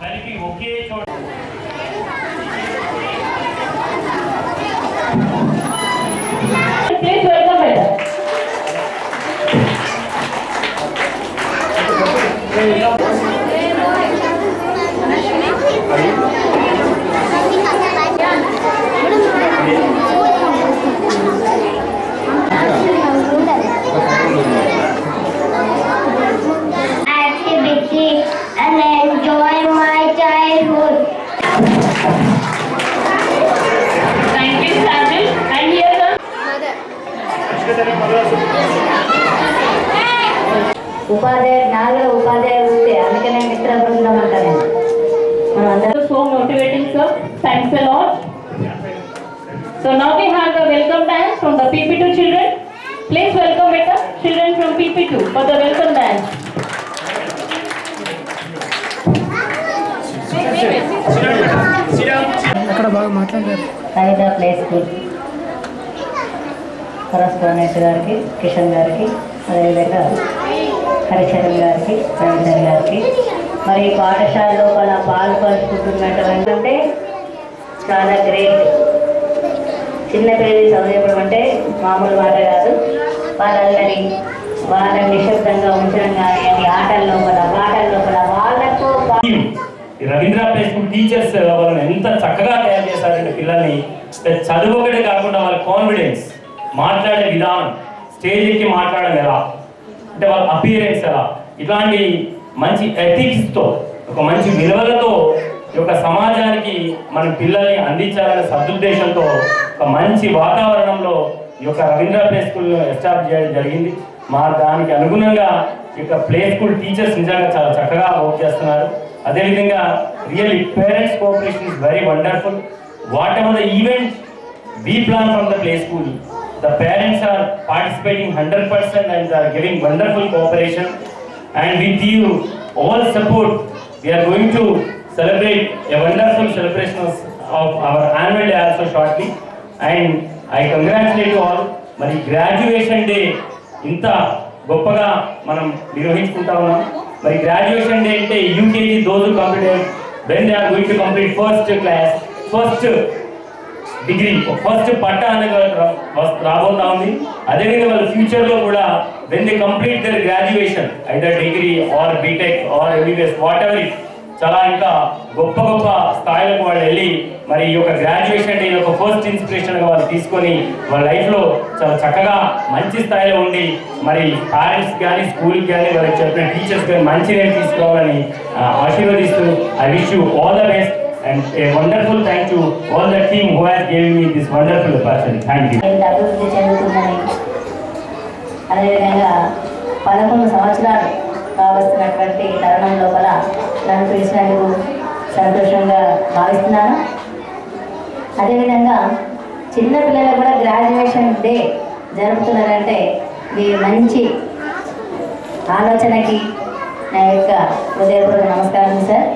కలిపి ఒకే చోట Please welcome ఉపాధ్యాయుడు నాలుగు ఉపాధ్యాయులు ఉంటే అందుకనే మిత్ర బృందం అంటారు మనం అందరం so motivating, sir. Thanks a lot. So now we have the welcome dance from the PP2 children. Please welcome it up, children from PP2 for the welcome dance. అక్కడ బాగా మాట్లాడారు సైదా ప్లే స్కూల్ గారికి కిషన్ గారికి అదేవిధంగా హరిచరణ్ గారికి రవీందర్ గారికి. మరి ఈ పాఠశాల లోపల పాలు అంటే చాలా గ్రేట్. చిన్నపిల్లలు చదివేయడం అంటే మామూలు మాట కాదు. వాళ్ళని వాళ్ళని నిశ్శబ్దంగా ఉంచడం కానీ ఆటల లోపల పాటల లోపల వాళ్ళకు రవీంద్ర ప్లే స్కూల్ టీచర్స్ వాళ్ళని ఎంత చక్కగా తయారు చేశారంటే పిల్లల్ని. చదువు ఒకటే కాకుండా వాళ్ళ కాన్ఫిడెన్స్ మాట్లాడే విధానం స్టేజ్ ఎక్కి మాట్లాడడం ఎలా? అంటే వాళ్ళ అపియరెన్స్ ఎలా? ఇట్లాంటి మంచి ఎథిక్స్తో ఒక మంచి విలువలతో ఈ యొక్క సమాజానికి మన పిల్లల్ని అందించాలనే సదుద్దేశంతో ఒక మంచి వాతావరణంలో ఈ యొక్క రవీంద్ర ప్లే స్కూల్ ఎస్టాబ్లిష్ చేయడం జరిగింది. మా దానికి అనుగుణంగా ఈ యొక్క ప్లే స్కూల్ టీచర్స్ నిజంగా చాలా చక్కగా వర్క్ చేస్తున్నారు. అదేవిధంగా really parents cooperation is very wonderful. Whatever the event be plan from the play school The parents are participating 100% and are giving wonderful cooperation. And with you all support, we are going to celebrate a wonderful celebration of, of our annual day also shortly. And I congratulate you all. మరి graduation day ఇంత గొప్పగా మనం నిర్వహించుకుంటా ఉన్నాం మరి graduation day అంటే UKG those complete when they are going to complete first class first degree. First పట్ట అనేది రాబోతా ఉంది. అదేవిధంగా వాళ్ళ ఫ్యూచర్లో కూడా when the complete their graduation either degree or BTech or MBBS whatever it చాలా ఇంకా గొప్ప గొప్ప స్థాయిలకు వాళ్ళు వెళ్ళి మరి ఈ యొక్క గ్రాడ్యుయేషన్ ఈ యొక్క ఫస్ట్ ఇన్స్పిరేషన్గా వాళ్ళు తీసుకొని వాళ్ళ లైఫ్లో చాలా చక్కగా మంచి స్థాయిలో ఉండి మరి పేరెంట్స్ కానీ స్కూల్ కానీ వాళ్ళకి చెప్పిన టీచర్స్ కానీ మంచి నేను తీసుకోవాలని ఆశీర్వదిస్తూ I wish you all the best and a wonderful thank to all the team who has given me this wonderful opportunity. Thank you. అభివృద్ధి అదేవిధంగా పదకొండు సంవత్సరాలు కావస్తున్నటువంటి తరుణం లోపల నన్ను పిలిచినందుకు సంతోషంగా భావిస్తున్నాను అదేవిధంగా చిన్నపిల్లలు కూడా గ్రాడ్యుయేషన్ డే జరుపుతున్నారంటే మీ మంచి ఆలోచనకి నా యొక్క హృదయపూర్వక నమస్కారం సార్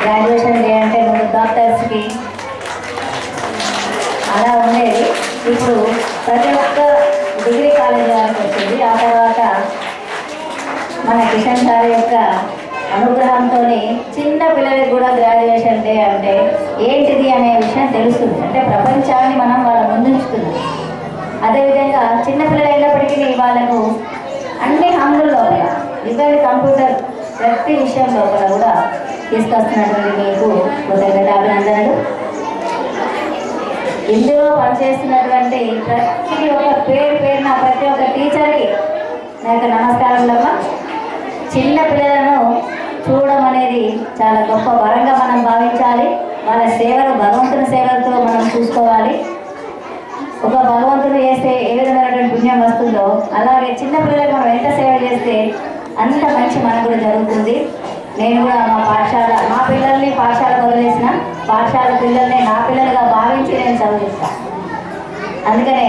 గ్రాడ్యుయేషన్ డే అంటే ముందు డాక్టర్స్కి అలా ఉండేది. ఇప్పుడు ప్రతి ఒక్క డిగ్రీ కాలేజ్ వారికి వచ్చింది. ఆ తర్వాత మన కిషన్ సార్ యొక్క అనుగ్రహంతో చిన్న పిల్లలకి కూడా గ్రాడ్యుయేషన్ డే అంటే ఏంటిది అనే విషయం తెలుస్తుంది. అంటే ప్రపంచాన్ని మనం వాళ్ళ ముందుంచుతుంది అదేవిధంగా చిన్నపిల్లలు అయినప్పటికీ వాళ్ళకు అన్ని హంగుల లోపల కంప్యూటర్ ప్రతి విషయం లోపల కూడా తీసుకొస్తున్నటువంటి మీకు కృతజ్ఞత అభినందనలు ఇందులో పనిచేస్తున్నటువంటి ప్రతి ఒక్క పేరు పేరున ప్రతి ఒక్క టీచర్కి నా యొక్క నమస్కారంలో చిన్న పిల్లలను చూడడం అనేది చాలా గొప్ప వరంగా మనం భావించాలి. వాళ్ళ సేవలు భగవంతుని సేవలతో మనం చూసుకోవాలి. ఒక భగవంతుడు చేస్తే ఏ విధమైనటువంటి పుణ్యం వస్తుందో అలాగే చిన్న పిల్లలకు మనం ఎంత సేవ చేస్తే అంత మంచి మనకు కూడా జరుగుతుంది. నేను కూడా మా పాఠశాల మా పిల్లల్ని పాఠశాల వదిలేసిన పాఠశాల పిల్లల్ని నా పిల్లలుగా భావించి నేను చదివిస్తాను అందుకనే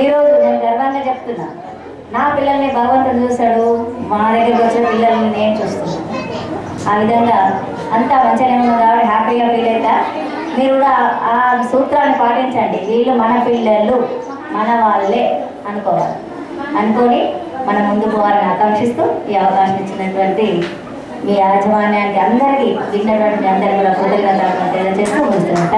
ఈరోజు నేను గర్వంగా చెప్తున్నా. నా పిల్లల్ని భగవంతుడు చూశాడు మా దగ్గరికి వచ్చిన పిల్లల్ని నేను చూస్తున్నాను ఆ విధంగా అంతా మంచిగానే ఉంది కాబట్టి హ్యాపీగా ఫీల్ అవుతా. మీరు కూడా ఆ సూత్రాన్ని పాటించండి. వీళ్ళు మన పిల్లలు మన వాళ్ళే అనుకోవాలి. అనుకొని మనం ముందుకు పోవాలని ఆకాంక్షిస్తూ ఈ అవకాశం ఇచ్చినటువంటి మీ యాజమాన్యానికి అందరికీ విన్నటువంటి మీ అందరికీ కూడా కృతజ్ఞతలు తెలియజేస్తూ ముగిస్తున్నాను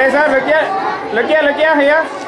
Ada sah, look ya, look ya, look ya, ya.